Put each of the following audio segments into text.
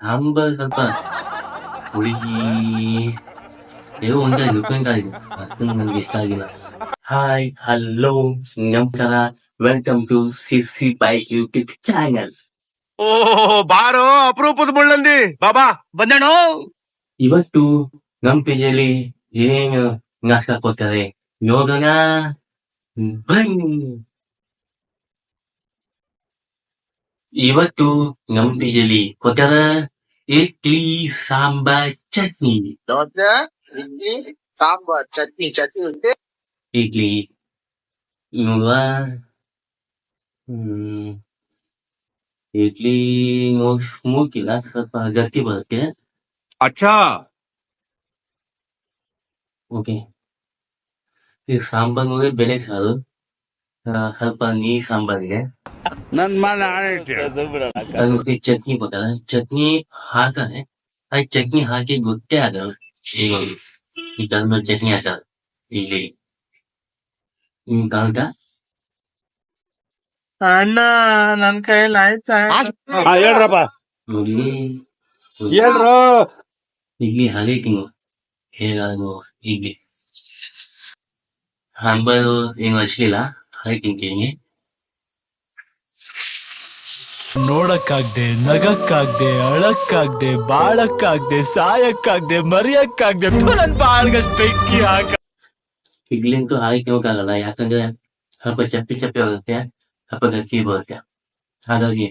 ಸಾಂಬಾರ್ ಸ್ವಲ್ಪ ಹುಳಿ ಏನೋ ಒಂದ ಡಿಪೆಂಡ್ ಆಗಿದೆ ಅಷ್ಟು ನನಗೆ ಇಷ್ಟ ಆಗಿಲ್ಲ ಹಾಯ್ ಹಲೋ ನಮಸ್ಕಾರ welcome to C C by YouTube channel ಓ ಬಾರೋ ಅಪರೂಪದ ಮುಳ್ಳಂದಿ ಬಾಬಾ ಬಂದೇಣೋ ಇವತ್ತು ನಮ್ ಪೇಜಲ್ಲಿ ಏನು ನಾಶ ಕೊಡ್ತಾರೆ ನೋಡೋಣ ಬನ್ನಿ ಇವತ್ತು ನಮ್ ಪೇಜಲ್ಲಿ ಕೊಟ್ಟಾರ ಇಡ್ಲಿ ಸಾಂಬಾರ್ ಚಟ್ನಿ. ದೋಸೆ ಇಡ್ಲಿ ಸಾಂಬಾರ್ ಚಟ್ನಿ ಚಟ್ನಿ ಇಡ್ಲಿ. ನೋಡುವ. ಹ್ಮ್. ಇಡ್ಲಿ ಮೂಗಿಲ್ಲ ಸ್ವಲ್ಪ ಗಟ್ಟಿ ಬರುತ್ತೆ ಅಚ್ಚಾ! ಓಕೆ. ಈ ಸಾಂಬಾರ್ ನೋಡಿ ಬೆಳೆ ಸಾರು. ಆ, ಸ್ವಲ್ಪ ನೀರ್ ಸಾಂಬಾರಿಗೆ. ನನ್ ಮನ ಅದಕ್ಕೆ ಚಟ್ನಿ ಕೊಟ್ಟಾರೆ ಚಟ್ನಿ ಹಾಕನೆ ಆ ಚಟ್ನಿ ಹಾಕಿ ಗೊತ್ತೇ ಆಗಲ್ಲ. ಈಗ ಈ ಕಾಲದ ಚಟ್ನಿ ಹಾಕಲ್ಲ. ಇಲ್ಲಿ ನಿಮ್ ಕಾಲದ ಅಣ್ಣ ನನ್ ಕೈಯಲ್ಲಿ ಆಯ್ತಾ? ಹೇಳ್ರಪ್ಪ. ಇಲ್ಲಿ ಹೇಳ್ರು. ಇಲ್ಲಿ ಹಾಗೆ ತಿನ್ನು. ಹೇಗಾದ್ರು ಇಲ್ಲಿ ಸಾಂಬಾರು ಏನು ಹಚ್ಲಿಲ್ಲ ಹಾಗೆ ತಿಂತೀನಿ ನೋಡಕ್ಕಾಗ್ದೆ ನಗಕ್ಕಾಗ್ದೆ ಅಳಕ್ಕಾಗ್ದೆ ಬಾಳಕ್ಕಾಗ್ದೆ ಸಾಯಕ್ಕಾಗ್ದೆ ಮರಿಯಕ್ಕಾಗ್ದೆ ನನ್ ಬಾಳ್ಗಷ್ಟು ಬೆಂಕಿ ಹಾಕ ಇಡ್ಲಿ ಅಂತೂ ಹಾಗೆ ಹೋಗಲ್ಲ ಯಾಕಂದ್ರೆ ಸ್ವಲ್ಪ ಚಪ್ಪಿ ಚಪ್ಪಿ ಬರುತ್ತೆ ಸ್ವಲ್ಪ ಗಟ್ಟಿ ಬರುತ್ತೆ. ಹಾಗಾಗಿ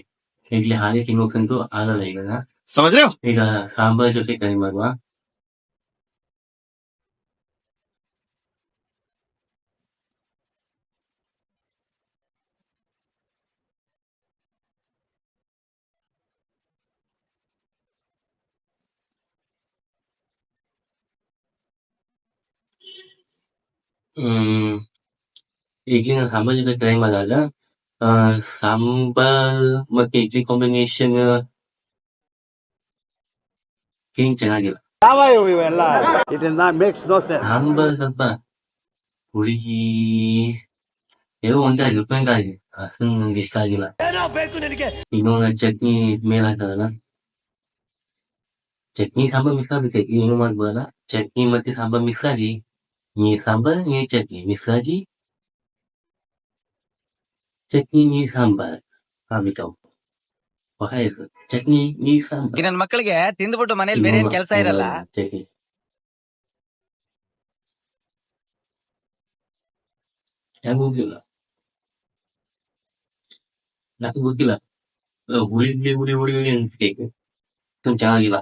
ಇಡ್ಲಿ ಹಾಗೆ ತಿನ್ನೋಕಂತೂ ಆಗಲ್ಲ ಈಗ ಈಗ ಸಾಂಬಾರ್ ಜೊತೆ ಟ್ರೈ ಮಾಡುವ ಹ್ಮ್ ಈಗಿನ ಸಾಂಬಾರ್ ಜೊತೆ ಟ್ರೈ ಮಾಡಿದಾಗ ಆ, ಸಾಂಬಾರ್ ಮತ್ತೆ ಇಡ್ಲಿ ಕಾಂಬಿನೇಷನ್ ಏನ್ ಚೆನ್ನಾಗಿಲ್ಲ. ಇವೆಲ್ಲ? ಇದನ್ನ ಮೇಕ್ಸ್ ನೋ ಸೆನ್ಸ್ ಸಾಂಬಾರ್ ಸ್ವಲ್ಪ ಹುಳಿ ಏನೋ ಒಂದೇ ಡಿಪೆಂಡ್ ಆಗಿದೆ ಅಷ್ಟು ನಂಗೆ ಇಷ್ಟ ಆಗಿಲ್ಲ. ಇನ್ನೊಂದು ಚಟ್ನಿ ಮೇಲೆ ಹಾಕಲ್ಲ ಚಟ್ನಿ ಸಾಂಬಾರ್ ಮಿಕ್ಸ್ ಆಗ್ಬೇಕು? ಏನು ಮಾಡ್ಬೋದಲ್ಲ? ಚಟ್ನಿ ಮತ್ತೆ ಸಾಂಬಾರ್ ಮಿಕ್ಸ್ ಆಗಿ ನೀರ್ ಸಾಂಬಾರ್ ನೀರ್ ಚಟ್ನಿ ಮಿಕ್ಸ್ ಆಗಿ ಚಟ್ನಿ ನೀರ್ ಸಾಂಬಾರ್ ಆಗ್ಬಿಟ್ಟವು ಚಟ್ನಿ ನೀರ್ ಸಾಂಬಾರ್ ಈ ನನ್ ಮಕ್ಕಳಿಗೆ ತಿಂದ್ಬಿಟ್ಟು ಮನೇಲಿ ಬೇರೆ ಏನ್ ಕೆಲಸ ಇರಲ್ಲ ಚಟ್ನಿ ಯಾಕೆ ಹೋಗಿಲ್ಲ ಹುಳಿ ಹುಳಿ ಹುಳಿ ಅನ್ಸ್ಬೇಕು ಅಷ್ಟೊಂದ್ ಚೆನ್ನಾಗಿಲ್ಲ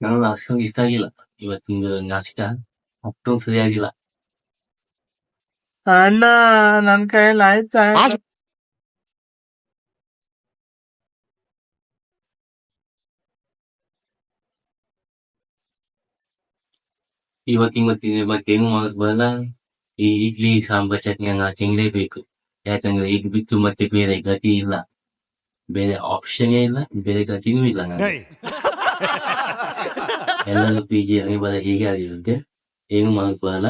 ನನಗೆ ಅಷ್ಟೊಂದು ಇಷ್ಟ ಆಗಿಲ್ಲ ಇವತ್ತಿನ ನಾಷ್ಟ ಅಷ್ಟೊಂದು ಸರಿಯಾಗಿಲ್ಲ ಅಣ್ಣ ನನ್ ಕೈಯಲ್ಲಿ ಆಯ್ತಾ ಇವತ್ತಿನ ಮತ್ತೆ ಮತ್ತೇನು ಮಾಡಕ್ ಬರಲ್ಲ ಈ ಇಡ್ಲಿ ಸಾಂಬಾರ್ ಚಟ್ನಿ ಹಂಗ ತಿನ್ಲೇಬೇಕು ಯಾಕಂದ್ರೆ ಈಗ ಬಿಟ್ಟು ಮತ್ತೆ ಬೇರೆ ಗತಿ ಇಲ್ಲ ಬೇರೆ ಆಪ್ಷನ್ ಇಲ್ಲ ಬೇರೆ ಗತಿನೂ ಇಲ್ಲ ನನಗೆ ಎಲ್ಲರೂ ಪಿ ಜಿ ಹಂಗೆ ಬರ ಹೀಗೆ ಆಗಿರುತ್ತೆ ಏನು ಮಾಡಕ್ ಬರಲ್ಲ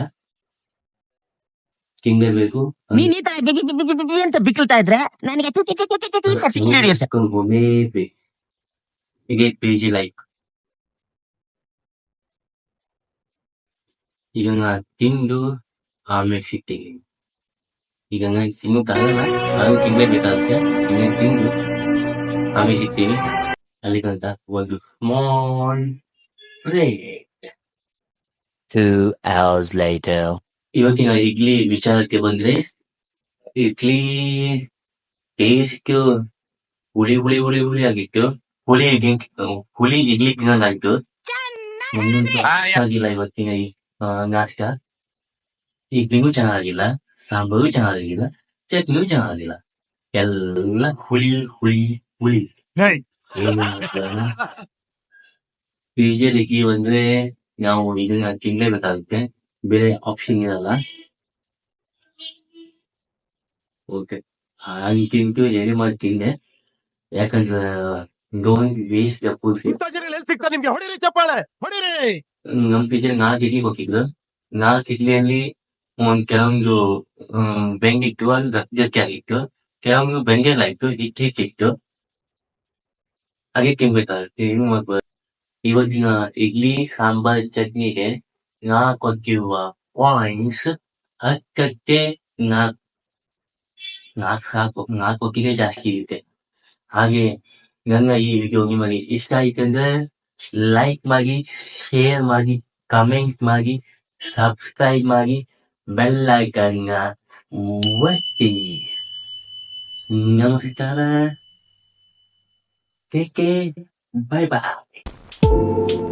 ತಿನ್ಲೇಬೇಕು ನೀನ್ ಈ ತರ ಗಿ- ಗಿ- ಗಿ- ಗಿ- ಗಿ- ಗಿ ಅಂತ ಬಿಕ್ಕಳ್ತಾ ಇದ್ರೆ ನನಗೆ ತು- ತು- ತು- ತು- ತು- ತು- ತು ಅಂತ ಸಿಟ್ಟು ಹಿಡಿಯುತ್ತೆ. ಹಾಕೊಂಡು ಹೋಗ್ಲೇಬೇಕು ಇದೇ ಪಿ ಜಿ ಲೈಫ್ ಈಗ ನಾ ತಿಂದು ಆಮೇಲೆ ಸಿಗ್ತೀನಿ ಈಗ ನಾನು ತಿನ್ನೋಕ್ಕಾಗಲ್ಲ ನಾನು ತಿನ್ಲೇಬೇಕಾಗುತ್ತೆ ಇನ್ನೇನು ತಿಂದು ಆಮೇಲೆ ಸಿಗ್ತೀನಿ ಅಲ್ಲಿಗಂತ ಒಂದು small break Two hours later. ಇವತ್ತಿನ ಇಡ್ಲಿ ವಿಚಾರಕ್ಕೆ ಬಂದ್ರೆ ಇಡ್ಲಿ ಟೇಸ್ಟ್ ಹುಳಿ ಹುಳಿ ಹುಳಿ ಹುಳಿ ಆಗಿತ್ತು. ಹುಳಿ ಹುಳಿ ಇಡ್ಲಿ ತಿನ್ನೋದಾಯ್ತು ಆಗಿಲ್ಲ ಇವತ್ತಿನ ನಾಷ್ಟ. ಇಡ್ಲಿನೂ ಚೆನ್ನಾಗಿಲ್ಲ ಸಾಂಬಾರು ಚೆನ್ನಾಗಿಲ್ಲ ಚಟ್ನಿನೂ ಚೆನ್ನಾಗಿಲ್ಲ. ಎಲ್ಲ ಹುಳಿ ಹುಳಿ ಹುಳಿ. ಪಿಜಿಯಲ್ಲಿ ಬಂದ್ರೆ ನಾವು ಇದನ್ನ ತಿನ್ಲೇಬೇಕಾಗುತ್ತೆ. ಬೇರೆ ಆಪ್ಷನ್ ಇರಲ್ಲ. ಓಕೆ ಹಾಗೆ ತಿಂತು ಎಲ್ಲಿ ಮಾಡಿ ತಿಂದೆ. ಯಾಕಂದ್ರೆ ಡೋಂಟ್ ವೇಸ್ಟ್ ದ ಫುಡ್ ಸಿಗ್ತಾ ನಿಮ್ಗೆ? ಹೊಡಿರಿ ಚಪ್ಪಾಳೆ! ಹೊಡಿರಿ! ನಮ್ ಪಿಜಿ ನಾಲ್ಕು ಇಡ್ಲಿ ಕೊಟ್ಟಿದ್ರು. ನಾಲ್ಕು ಇಡ್ಲಿಯಲ್ಲಿ ಒಂದ್ ಕೆಲವೊಂದು ಬೆಂಗಿತ್ತು ಅದು ಗಟ್ಟಿ ಗಟ್ಟಿ ಆಗಿತ್ತು. ಕೆಲವೊಂದು ಬೆಂಗೆಲ್ಲ ಇತ್ತು ಹಿಟ್ಟಿತ್ತು ಹಾಗೆ ತಿನ್ಬೇಕಾಗುತ್ತೆ. ಏನು ಮಾಡ್ಬೋದು ಇವತ್ತಿನ ಇಡ್ಲಿ, ಸಾಂಬಾರ್, ಚಟ್ನಿಗೆ ನಾ ಕೊಟ್ಟಿರುವ ಪಾಯಿಂಟ್ಸ್ ಹತ್ತಕ್ಕೆ ನಾಲ್ಕು. ನಾಲ್ಕು ಸಾಕು ನಾಲ್ಕು ಜಾಸ್ತಿ ಇದೆ. ಹಾಗೆ ನನ್ನ ಈ ವಿಡಿಯೋ ನಿಮಗೆ ಇಷ್ಟ ಆಯ್ತಂದ್ರೆ ಲೈಕ್ ಮಾಡಿ ಶೇರ್ ಮಾಡಿ ಕಮೆಂಟ್ ಮಾಡಿ ಸಬ್ಸ್ಕ್ರೈಬ್ ಮಾಡಿ ಬೆಲ್ ಐಕನ್ ಒತ್ತಿ. ನಮಸ್ಕಾರ. Take bye bye Thank you.